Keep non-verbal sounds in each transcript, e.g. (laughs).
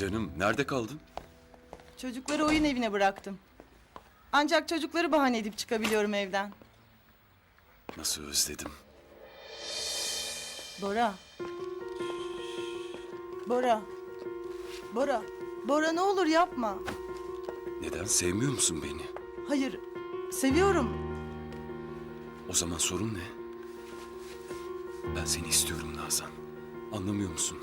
Canım nerede kaldın? Çocukları oyun evine bıraktım. Ancak çocukları bahane edip çıkabiliyorum evden. Nasıl özledim. Bora. Bora. Bora. Bora ne olur yapma. Neden sevmiyor musun beni? Hayır. Seviyorum. O zaman sorun ne? Ben seni istiyorum Nazan. Anlamıyor musun?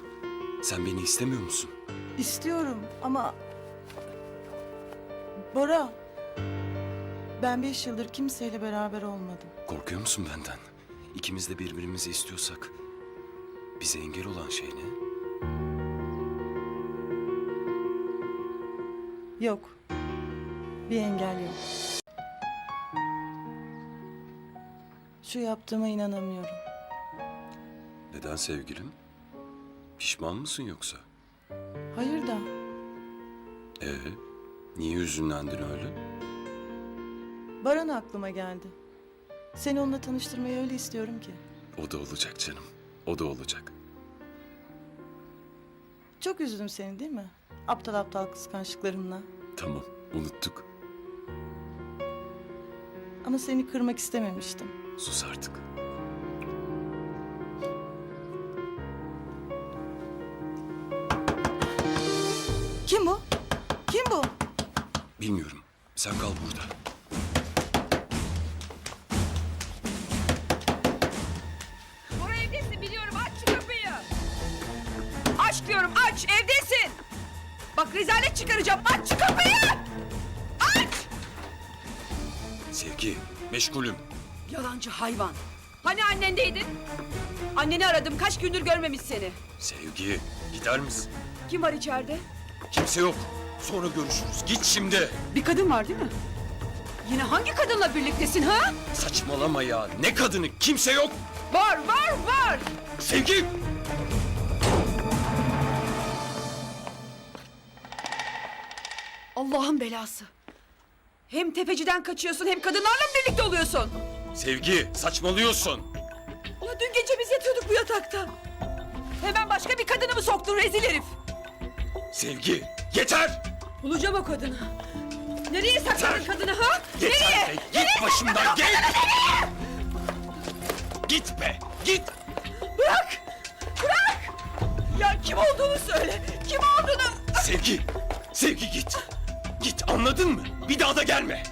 Sen beni istemiyor musun? İstiyorum ama... Bora. Ben beş yıldır kimseyle beraber olmadım. Korkuyor musun benden? İkimiz de birbirimizi istiyorsak bize engel olan şey ne? Yok. Bir engel yok. Şu yaptığıma inanamıyorum. Neden sevgilim? Pişman mısın yoksa? Hayır da Ee, niye hüzünlendin öyle? Baran aklıma geldi. Seni onunla tanıştırmayı öyle istiyorum ki. O da olacak canım. O da olacak. Çok üzdüm seni değil mi? Aptal aptal kıskançlıklarımla. Tamam, unuttuk. Ama seni kırmak istememiştim. Sus artık. Kim bu? Kim bu? Bilmiyorum. Sen kal burada. Bora evdesin biliyorum aç şu kapıyı. Aç diyorum aç evdesin. Bak rezalet çıkaracağım aç şu kapıyı. Aç. Sevgi, meşgulüm. Yalancı hayvan. Hani annendeydin? Anneni aradım kaç gündür görmemiş seni. Sevgi, gider misin? Kim var içeride? Kimse yok. Sonra görüşürüz. Git şimdi. Bir kadın var değil mi? Yine hangi kadınla birliktesin ha? Saçmalama ya. Ne kadını? Kimse yok. Var var var. Sevgi! Allah'ın belası. Hem tefeciden kaçıyorsun hem kadınlarla mı birlikte oluyorsun? Sevgi, saçmalıyorsun. Ulan dün gece biz yatıyorduk bu yatakta. Hemen başka bir kadını mı soktun rezil herif? Sevgi, yeter! Bulacağım o kadını. Nereye sakladın Yeter! kadını ha? Yeter Nereye? be! Git başımdan, git! Git be, git! Bırak! Bırak! Ya kim olduğunu söyle. Kim olduğunu... Sevgi, Sevgi git. Git, anladın mı? Bir daha da gelme.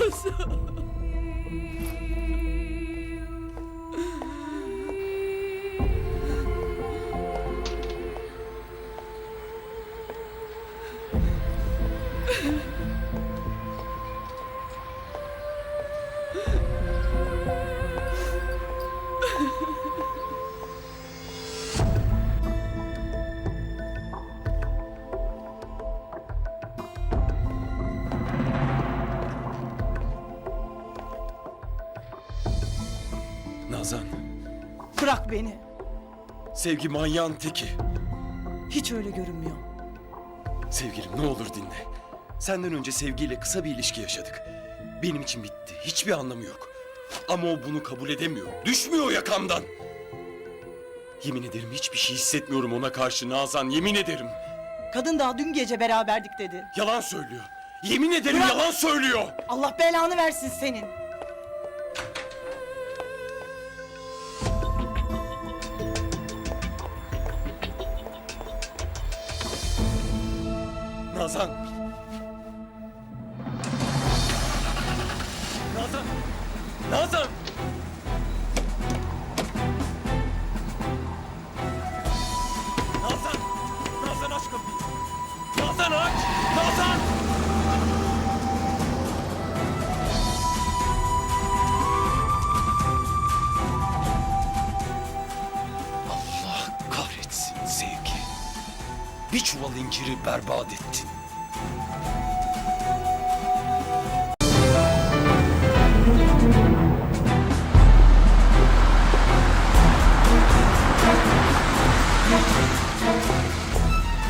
Olsun! (laughs) Bırak beni. Sevgi manyağın teki. Hiç öyle görünmüyor. Sevgilim ne olur dinle. Senden önce sevgiyle kısa bir ilişki yaşadık. Benim için bitti. Hiçbir anlamı yok. Ama o bunu kabul edemiyor. Düşmüyor yakamdan. Yemin ederim hiçbir şey hissetmiyorum ona karşı Nazan. Yemin ederim. Kadın daha dün gece beraberdik dedi. Yalan söylüyor. Yemin ederim Bırak. yalan söylüyor. Allah belanı versin senin. Nazan. Nazan. Nazan. Nazan. Nazan aç kapıyı. Nazan aç. Nazan. Allah kahretsin sevgi. Bir çuval inciri berbat ettin.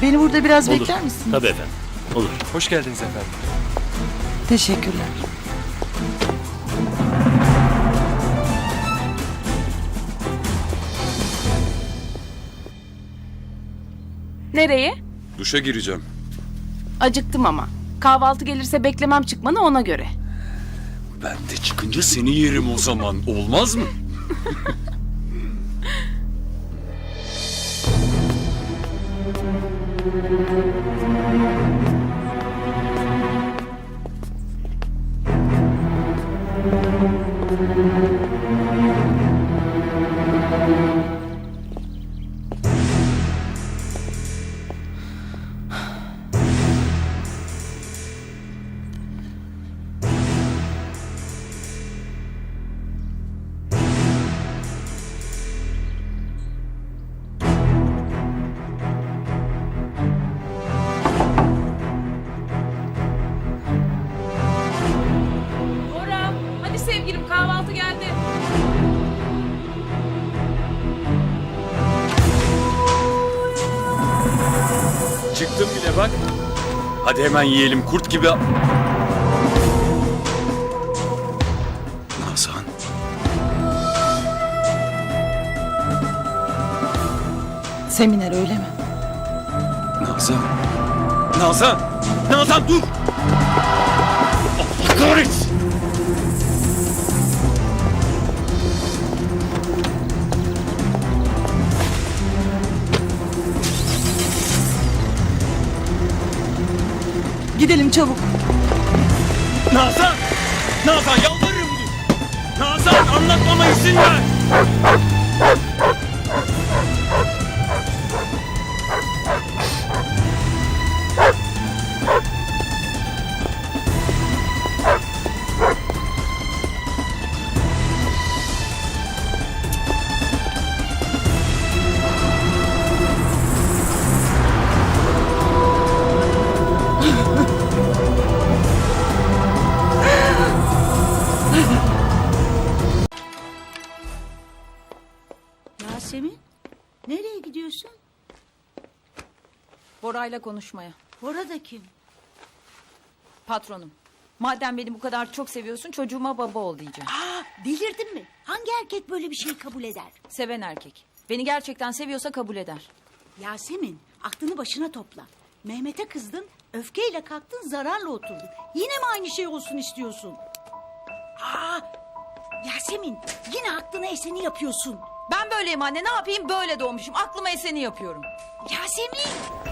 Beni burada biraz Olur. bekler misin? Tabii efendim. Olur. Hoş geldiniz efendim. Teşekkürler. Nereye? Duşa gireceğim. Acıktım ama. Kahvaltı gelirse beklemem çıkmanı ona göre. Ben de çıkınca seni yerim o zaman. Olmaz mı? (laughs) Çıktım bile bak. Hadi hemen yiyelim kurt gibi. Nazan. Seminer öyle mi? Nazan. Nazan. Nazan dur. Gidelim çabuk. Nazan. Nazan yalvarırım dur. Nazan anlatmama izin ver. Bora'yla konuşmaya. Bora da kim? Patronum. Madem beni bu kadar çok seviyorsun çocuğuma baba ol diyeceğim. Aa, delirdin mi? Hangi erkek böyle bir şey kabul eder? Seven erkek. Beni gerçekten seviyorsa kabul eder. Yasemin, aklını başına topla. Mehmet'e kızdın, öfkeyle kalktın, zararla oturdun. Yine mi aynı şey olsun istiyorsun? Aa, Yasemin, yine aklına eseni yapıyorsun. Ben böyleyim anne ne yapayım böyle doğmuşum. Aklıma eseni yapıyorum. Yasemin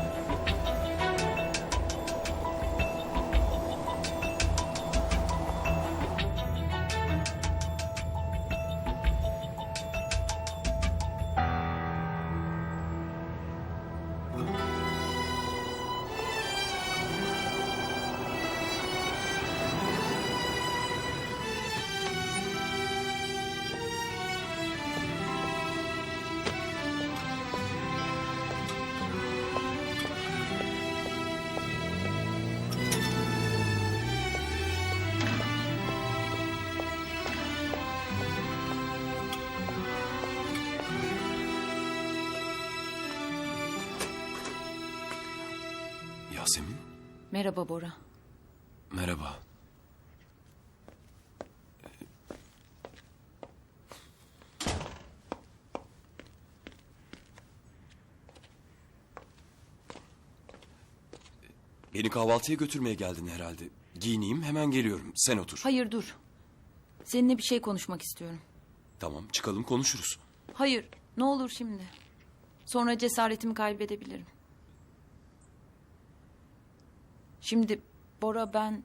Merhaba Bora. merhaba. Beni kahvaltıya götürmeye geldin herhalde. Giyineyim hemen geliyorum. Sen otur. Hayır dur. Seninle bir şey konuşmak istiyorum. Tamam çıkalım konuşuruz. Hayır ne olur şimdi. Sonra cesaretimi kaybedebilirim. Şimdi Bora ben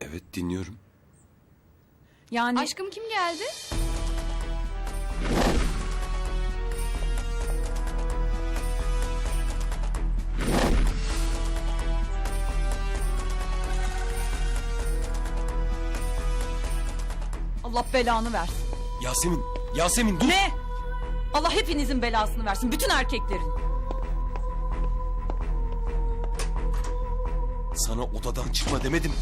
Evet dinliyorum. yani... Aşkım kim geldi? Allah belanı versin. Yasemin, Yasemin dur. Ne? Allah hepinizin belasını versin. Bütün erkeklerin. Sana odadan çıkma demedim mi?